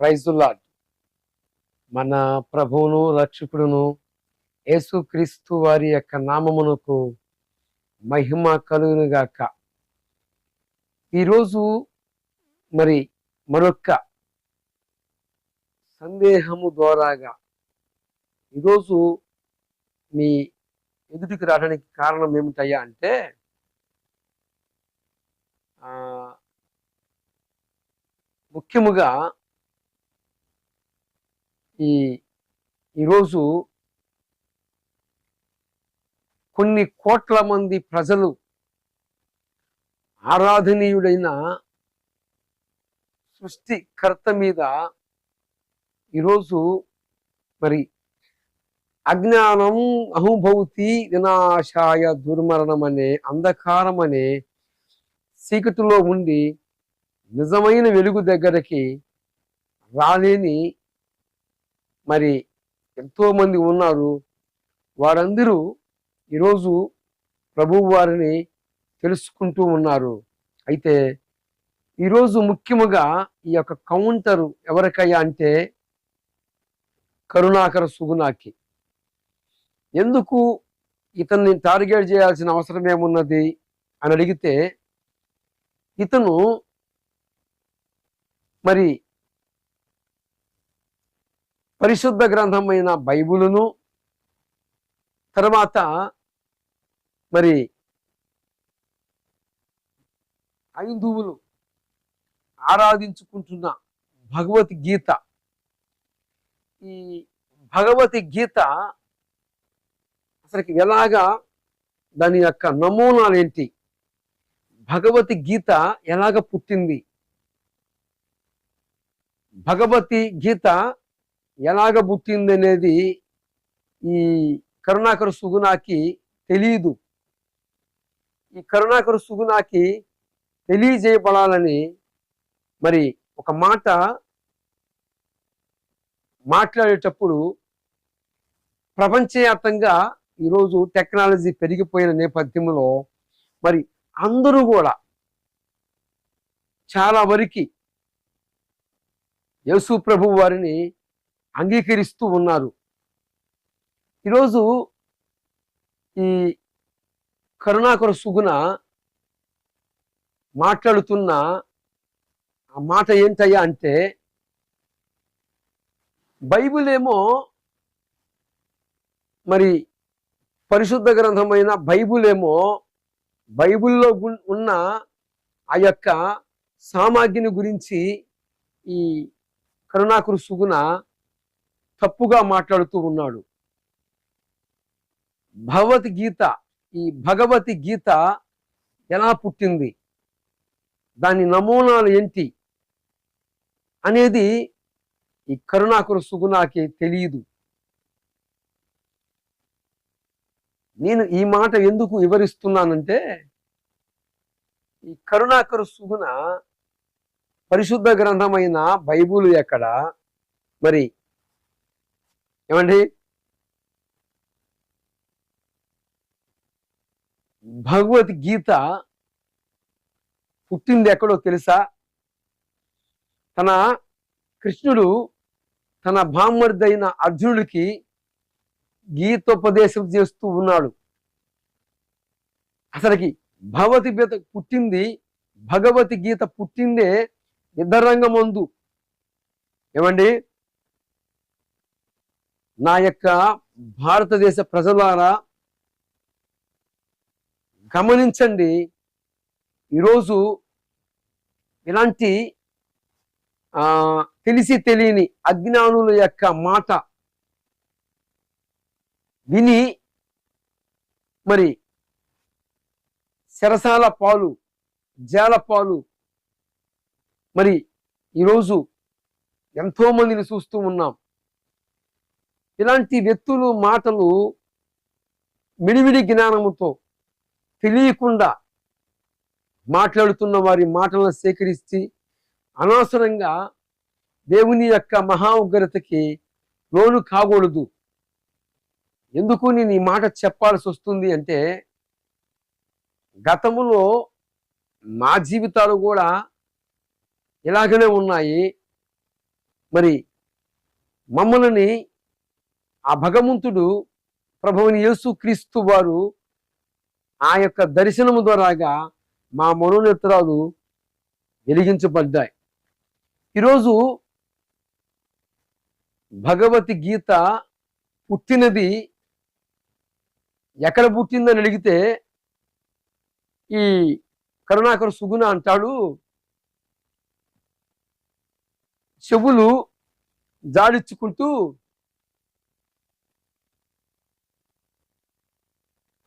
ప్రైజులాడ్ మన ప్రభువును రక్షకుడును యేసుక్రీస్తు వారి యొక్క నామమునకు మహిమ కలుగునుగాక. ఈరోజు మరి మరొక్క సందేహము ద్వారాగా ఈరోజు మీ ఎదుటికి రావడానికి కారణం ఏమిటయ్యా అంటే ముఖ్యముగా ఈ ఈరోజు కొన్ని కోట్ల మంది ప్రజలు ఆరాధనీయుడైన సృష్టికర్త మీద ఈరోజు మరి అజ్ఞానం అహుభౌతి వినాశాయ దుర్మరణం అనే అంధకారం అనే చీకటిలో ఉండి నిజమైన వెలుగు దగ్గరికి రాలేని మరి ఎంతోమంది ఉన్నారు. వారందరూ ఈరోజు ప్రభువు వారిని తెలుసుకుంటూ ఉన్నారు. అయితే ఈరోజు ముఖ్యముగా ఈ యొక్క కౌంటర్ ఎవరికయ్యా అంటే కరుణాకర సుగుణాకి. ఎందుకు ఇతన్ని టార్గెట్ చేయాల్సిన అవసరం ఏమున్నది అని అడిగితే ఇతను మరి పరిశుద్ధ గ్రంథమైన బైబులును తర్వాత మరి ఐదువులు ఆరాధించుకుంటున్న భగవద్గీత ఈ భగవద్గీత అసలుకి ఎలాగా దాని యొక్క నమూనాలు ఏంటి భగవద్గీత ఎలాగ పుట్టింది? భగవతి గీత ఎలాగ పుట్టింది అనేది ఈ కరుణాకర సుగుణాకి తెలియదు ఈ కరుణాకర సుగుణాకి తెలియజేయబడాలని మరి ఒక మాట మాట్లాడేటప్పుడు ప్రపంచవ్యాప్తంగా ఈరోజు టెక్నాలజీ పెరిగిపోయిన నేపథ్యంలో మరి అందరూ కూడా చాలా వరకు యేసు ప్రభు వారిని అంగీకరిస్తూ ఉన్నారు. ఈరోజు ఈ కరుణాకర సుగుణ మాట్లాడుతున్న ఆ మాట ఏంటయ్యా అంటే బైబిల్ ఏమో మరి పరిశుద్ధ గ్రంథమైన బైబుల్ ఏమో బైబిల్లో గు- ఉన్న ఆ యొక్క సామాగ్రిని గురించి ఈ కరుణాకురు సుగుణ తప్పుగా మాట్లాడుతూ ఉన్నాడు. భగవద్గీత ఈ భగవతి గీత ఎలా పుట్టింది? దాని నమూనాలు ఏంటి? అనేది ఈ కరుణాకరు సుగుణాకి తెలియదు నేను ఈ మాట ఎందుకు వివరిస్తున్నానంటే ఈ కరుణాకరు సుగుణ పరిశుద్ధ గ్రంథమైన బైబుల్ ఎక్కడ? మరి ఏమండి? భగవద్గీత పుట్టింది ఎక్కడో తెలుసా? తన కృష్ణుడు తన బామ్మర్దైన అర్జునుడికి గీతోపదేశం చేస్తూ ఉన్నాడు. అసలుకి గీత పుట్టింది భగవతి గీత పుట్టిందే ఇద్దరంగమందు ఏమండి? నా యొక్క భారతదేశ ప్రజలారా గమనించండి ఈరోజు ఇలాంటి తెలిసి తెలియని అజ్ఞానుల యొక్క మాట విని మరి శరసాల పాలు జాల పాలు మరి ఈరోజు ఎంతో మందిని చూస్తూ ఉన్నాం. ఇలాంటి వ్యక్తులు మాటలు మిడిమిడి జ్ఞానముతో తెలియకుండా మాట్లాడుతున్న వారి మాటలను సేకరించి అనవసరంగా దేవుని యొక్క మహా ఉగ్రతకి లోను కాకూడదు. ఎందుకు నేను ఈ మాట చెప్పాల్సి వస్తుంది అంటే గతములో మా జీవితాలు కూడా ఇలాగనే ఉన్నాయి. మరి మమ్మల్ని ఆ భగవంతుడు ప్రభువుని యేసు క్రీస్తు వారు ఆ యొక్క దర్శనము ద్వారాగా మా మనోనేత్రాలు వెలిగించబడ్డాయి. ఈరోజు భగవతి గీత పుట్టినది ఎక్కడ పుట్టిందని అడిగితే ఈ కరుణాకర సుగుణ అంటాడు చెవులు జాడించుకుంటూ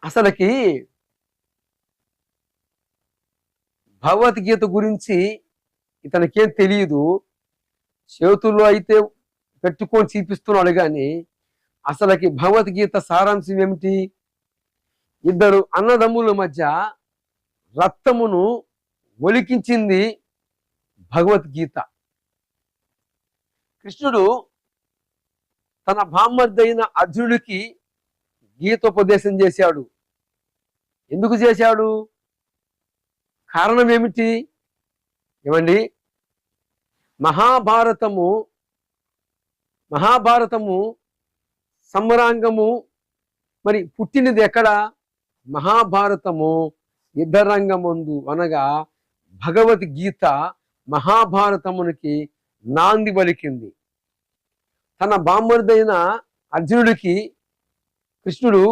అసలకి భగవద్గీత గురించి ఇతనికేం తెలియదు చేతుల్లో అయితే పెట్టుకొని చూపిస్తున్నాడు కానీ అసలకి భగవద్గీత సారాంశం ఏమిటి? ఇద్దరు అన్నదమ్ముల మధ్య రక్తమును ఒలికించింది భగవద్గీత. కృష్ణుడు తన బామ్మర్దైన అర్జునుడికి గీతోపదేశం చేశాడు. ఎందుకు చేశాడు? కారణం ఏమిటి ఏమండి? మహాభారతము మహాభారతము సమరాంగము మరి పుట్టినది ఎక్కడ? మహాభారతము యుద్ధరంగమందు అనగా భగవద్గీత మహాభారతమునికి నాంది పలికింది. తన బామ్మరుదైన అర్జునుడికి కృష్ణుడు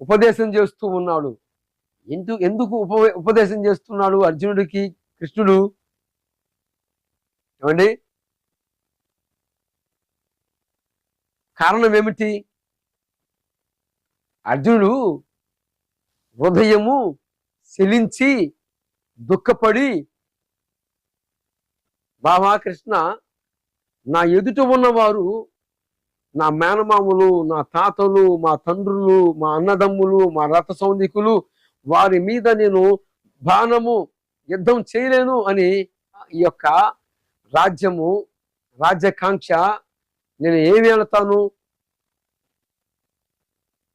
ఉపదేశం చేస్తూ ఉన్నాడు. ఎందుకు ఎందుకు ఉప ఉపదేశం చేస్తున్నాడు అర్జునుడికి కృష్ణుడు? ఏమండి? కారణం ఏమిటి? అర్జునుడు హృదయము శలించి దుఃఖపడి బాబా కృష్ణ నా ఎదుట ఉన్నవారు నా మేనమాములు నా తాతలు మా తండ్రులు మా అన్నదమ్ములు మా రథ సౌందికులు వారి మీద నేను బాణము యుద్ధం చేయలేను అని ఈ యొక్క రాజ్యము రాజ్యాకాంక్ష నేను ఏమి వెళతాను?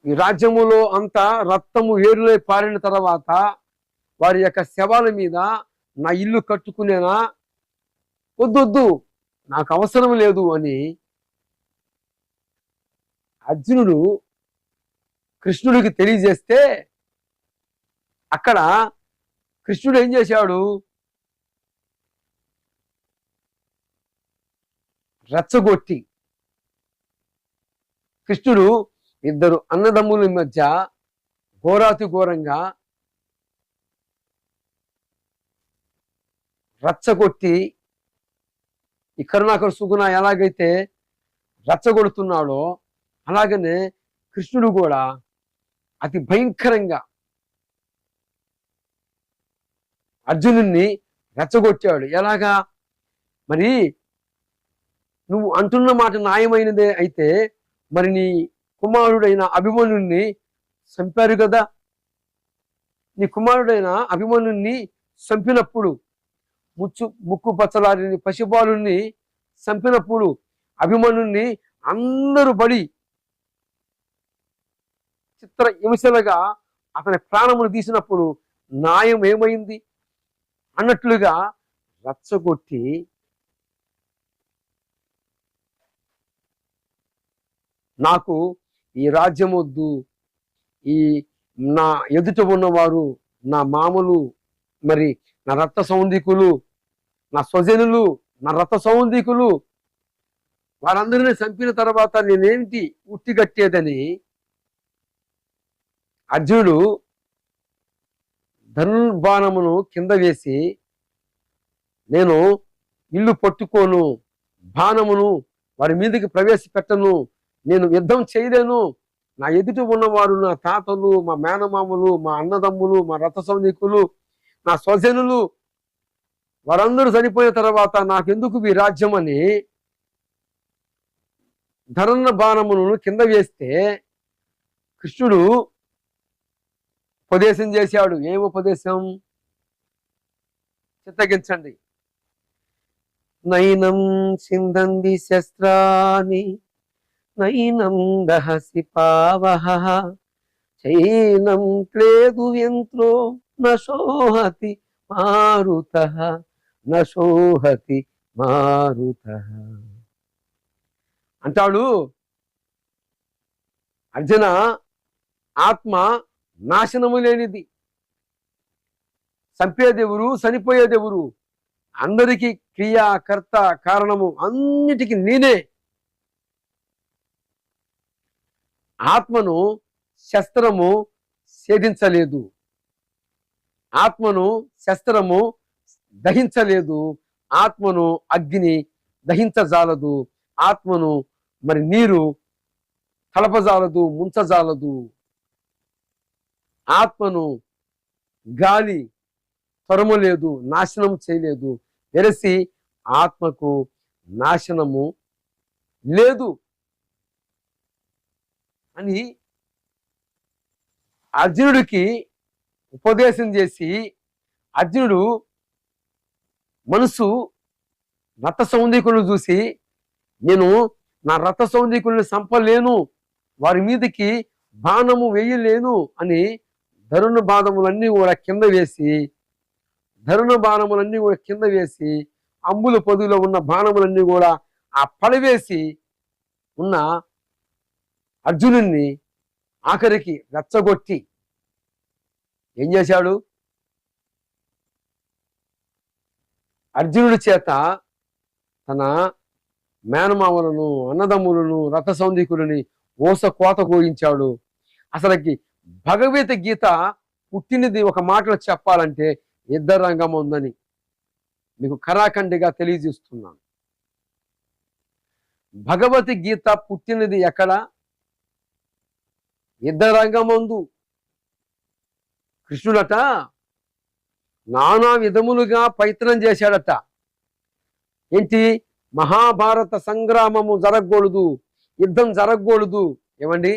ఈ రాజ్యములో అంతా రక్తము ఏరులై పారిన తర్వాత వారి యొక్క శవాల మీద నా ఇల్లు కట్టుకునేనా? వద్దొద్దు నాకు అవసరం లేదు అని అర్జునుడు కృష్ణుడికి తెలియజేస్తే అక్కడ కృష్ణుడు ఏం చేశాడు? రెచ్చగొట్టి కృష్ణుడు ఇద్దరు అన్నదమ్ముల మధ్య ఘోరాతి ఘోరంగా రచ్చగొట్టి ఈ కరుణాకర్ సుగుణ ఎలాగైతే రచ్చగొడుతున్నాడో అలాగనే కృష్ణుడు కూడా అతి భయంకరంగా అర్జునుణ్ణి రెచ్చగొట్టాడు. ఎలాగా? మరి నువ్వు అంటున్న మాట న్యాయమైనదే అయితే మరి నీ కుమారుడైన అభిమన్యుణ్ణి చంపారు కదా. నీ కుమారుడైన అభిమన్యుణ్ణి చంపినప్పుడు ముచ్చు ముక్కు పచ్చలారిని పశుపాలుని చంపినప్పుడు అభిమన్యుణ్ణి అందరూ బడి చిత్ర హింసలుగా అతని ప్రాణమును తీసినప్పుడు న్యాయం ఏమైంది? అన్నట్లుగా రచ్చగొట్టి నాకు ఈ రాజ్యం వద్దు ఈ నా ఎదుట ఉన్నవారు నా మామలు మరి నా రక్త సౌందికులు నా స్వజనులు నా రథ సౌందికులు వారందరినీ చంపిన తర్వాత నేనేంటి ఉట్టి కట్టేదని అర్జునుడు ధనుర్బాణమును కింద వేసి నేను ఇల్లు పట్టుకోను బాణమును వారి మీదకి ప్రవేశపెట్టను నేను యుద్ధం చేయలేను. నా ఎదుట ఉన్నవారు నా తాతలు మా మేనమామలు మా అన్నదమ్ములు మా రథ సైనికులు నా స్వజనులు వారందరూ చనిపోయిన తర్వాత నాకెందుకు ఈ రాజ్యం అని ధనన్న బాణమును కింద వేస్తే కృష్ణుడు ఉపదేశం చేశాడు. ఏ ఉపదేశం? చిత్తగించండి. నైనం సిందంది శస్త్రాని నైనం దహసి పావహ చైనం క్లేదు యంత్రో నశోహతి మారుత నశోహతి మారుత. అంటాడు అర్జున ఆత్మ నాశనము లేనిది. చంపేదెవరు చనిపోయేదెవరు అందరికీ క్రియాకర్త కారణము అన్నిటికీ నేనే. ఆత్మను శస్త్రము ఛేదించలేదు. ఆత్మను శస్త్రము దహించలేదు. ఆత్మను అగ్ని దహించజాలదు. ఆత్మను మరి నీరు కలపజాలదు ముంచజాలదు. ఆత్మను గాలి తరమలేదు నాశనం చేయలేదు. వెరసి ఆత్మకు నాశనము లేదు అని అర్జునుడికి ఉపదేశం చేసి అర్జునుడు మనసు రథ సౌందీకులను చూసి నేను నా రథ సౌందర్యకులను సంపలేను వారి మీదకి బాణము వేయలేను అని ధరుణ బాధములన్నీ కూడా కింద వేసి ధరుణ బాణములన్నీ కూడా కింద వేసి అంబుల పొదులో ఉన్న బాణములన్నీ కూడా ఆ పడవేసి ఉన్న అర్జునుణ్ణి ఆఖరికి రెచ్చగొట్టి ఏం చేశాడు? అర్జునుడి చేత తన మేనమామలను అన్నదమ్ములను రథ సౌందికులని ఓస కోత కోయించాడు. అసలుకి భగవద్గీత పుట్టినది ఒక మాటలో చెప్పాలంటే ఇద్దరు రంగం ఉందని మీకు కరాఖండిగా తెలియజేస్తున్నాను. భగవద్గీత పుట్టినది ఎక్కడ? ఇద్దరు రంగమందు కృష్ణుడట నానా విధములుగా ప్రయత్నం చేశాడట. ఏంటి? మహాభారత సంగ్రామము జరగకూడదు యుద్ధం జరగకూడదు. ఏమండి?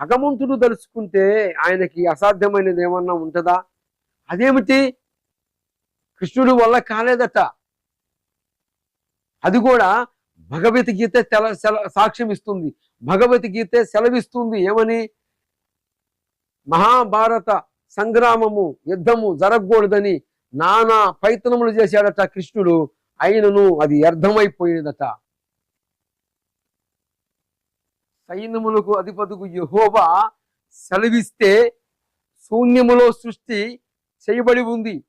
భగవంతుడు తలుచుకుంటే ఆయనకి అసాధ్యమైనది ఏమన్నా ఉంటుందా? అదేమిటి? కృష్ణుడు వల్ల కాలేదట. అది కూడా భగవద్గీత తెల సెల సాక్ష్యం ఇస్తుంది. భగవద్గీత సెలవిస్తుంది. ఏమని? మహాభారత సంగ్రామము యుద్ధము జరగకూడదని నానా పైతనములు చేశాడట కృష్ణుడు. అయినను అది అర్థమైపోయినదట సైన్యములకు అధిపతుకు యహోవా సెలవిస్తే శూన్యములో సృష్టి చేయబడి ఉంది.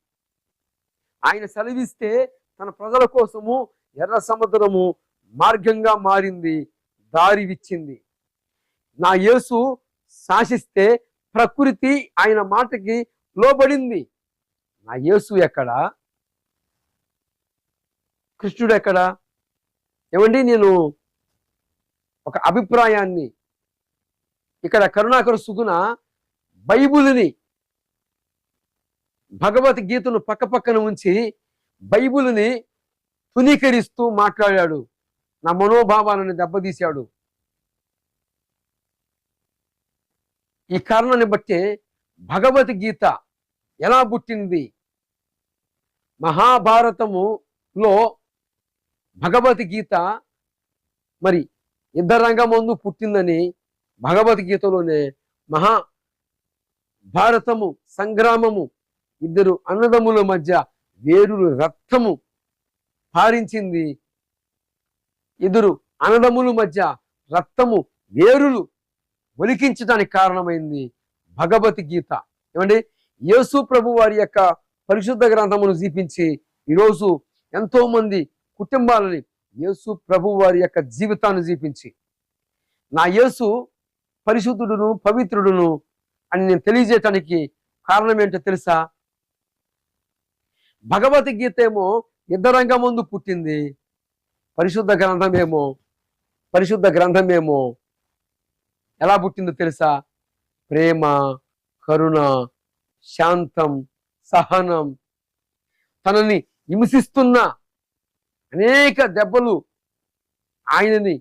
ఆయన సెలవిస్తే తన ప్రజల కోసము ఎర్ర సముద్రము మార్గంగా మారింది దారి విచ్చింది. నా యేసు శాసిస్తే ప్రకృతి ఆయన మాటకి లోబడింది. నా యేసు ఎక్కడ? కృష్ణుడు ఎక్కడ? ఏమండి నేను ఒక అభిప్రాయాన్ని. ఇక్కడ కరుణాకర సుగుణ బైబుల్ని భగవద్గీతను పక్కపక్కన ఉంచి బైబుల్ని తునీకరిస్తూ మాట్లాడాడు. నా మనోభావాలను దెబ్బతీశాడు. ఈ కారణాన్ని బట్టి భగవద్గీత ఎలా పుట్టింది? మహాభారతములో భగవద్గీత మరి యుద్ధరంగమందు పుట్టిందని భగవద్గీతలోనే మహా భారతము సంగ్రామము ఇద్దరు అన్నదముల మధ్య వేరులు రక్తము పారించింది. ఇద్దరు అన్నదమ్ముల మధ్య రక్తము వేరులు ఒలికించడానికి కారణమైంది భగవద్గీత ఏమండి? యేసు ప్రభు వారి యొక్క పరిశుద్ధ గ్రంథమును చూపించి ఈరోజు ఎంతో మంది కుటుంబాలని యేసు ప్రభు వారి యొక్క జీవితాన్ని చూపించి నా యేసు పరిశుద్ధుడును పవిత్రుడును అని నేను తెలియజేయటానికి కారణం ఏంటో తెలుసా? భగవద్గీత ఏమో ఇద్దరంగా ముందు పుట్టింది పరిశుద్ధ గ్రంథమేమో పరిశుద్ధ గ్రంథమేమో ఎలా పుట్టిందో తెలుసా? ప్రేమ కరుణ శాంతం సహనం తనని హింసిస్తున్న అనేక దెబ్బలు ఆయనని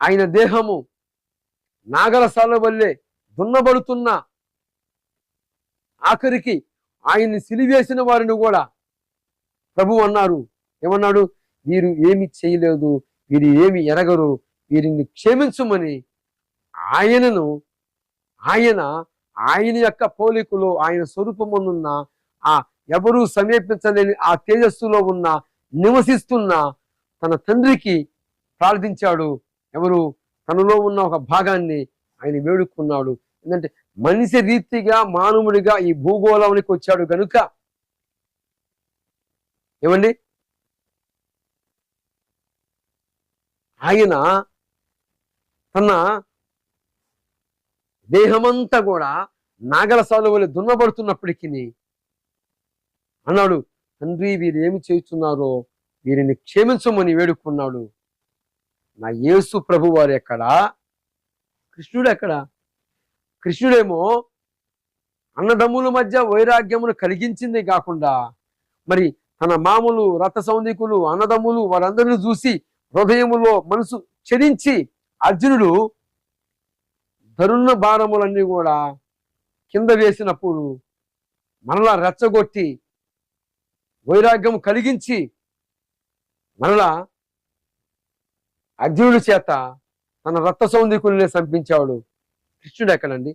ఆయన దేహము నాగరసాల వల్లే దున్నబడుతున్న ఆఖరికి ఆయన్ని సిలివేసిన వారిని కూడా ప్రభు అన్నారు. ఏమన్నాడు? వీరు ఏమి చేయలేదు వీరు ఏమి ఎరగరు వీరిని క్షమించమని ఆయనను ఆయన ఆయన యొక్క పోలికలో ఆయన స్వరూపమునున్న ఆ ఎవరూ సమీపించలేని ఆ తేజస్సులో ఉన్న నివసిస్తున్న తన తండ్రికి ప్రార్థించాడు. ఎవరు? తనలో ఉన్న ఒక భాగాన్ని ఆయన వేడుకున్నాడు. ఎందుకంటే మనిషి రీతిగా మానవుడిగా ఈ భూగోళానికి వచ్చాడు గనుక ఏమండి? ఆయన తన దేహమంతా కూడా నాగల సాలువలు దున్నబడుతున్నప్పటికీ అన్నాడు. తండ్రి వీరు ఏమి చేస్తున్నారో వీరిని క్షమించమని వేడుకున్నాడు. నా యేసు ప్రభు వారు ఎక్కడా? కృష్ణుడు ఎక్కడా? కృష్ణుడేమో అన్నదమ్ముల మధ్య వైరాగ్యమును కలిగించింది కాకుండా మరి తన మామూలు రథ సౌందికులు అన్నదమ్ములు వారందరిని చూసి హృదయములో మనసు చెరించి అర్జునుడు ధరుణ భారములన్నీ కూడా కింద వేసినప్పుడు మరలా రెచ్చగొట్టి వైరాగ్యం కలిగించి మరలా అర్జునుడి చేత తన రక్త సౌందికుల్ని సంపించాడు కృష్ణుడు ఎక్కడండి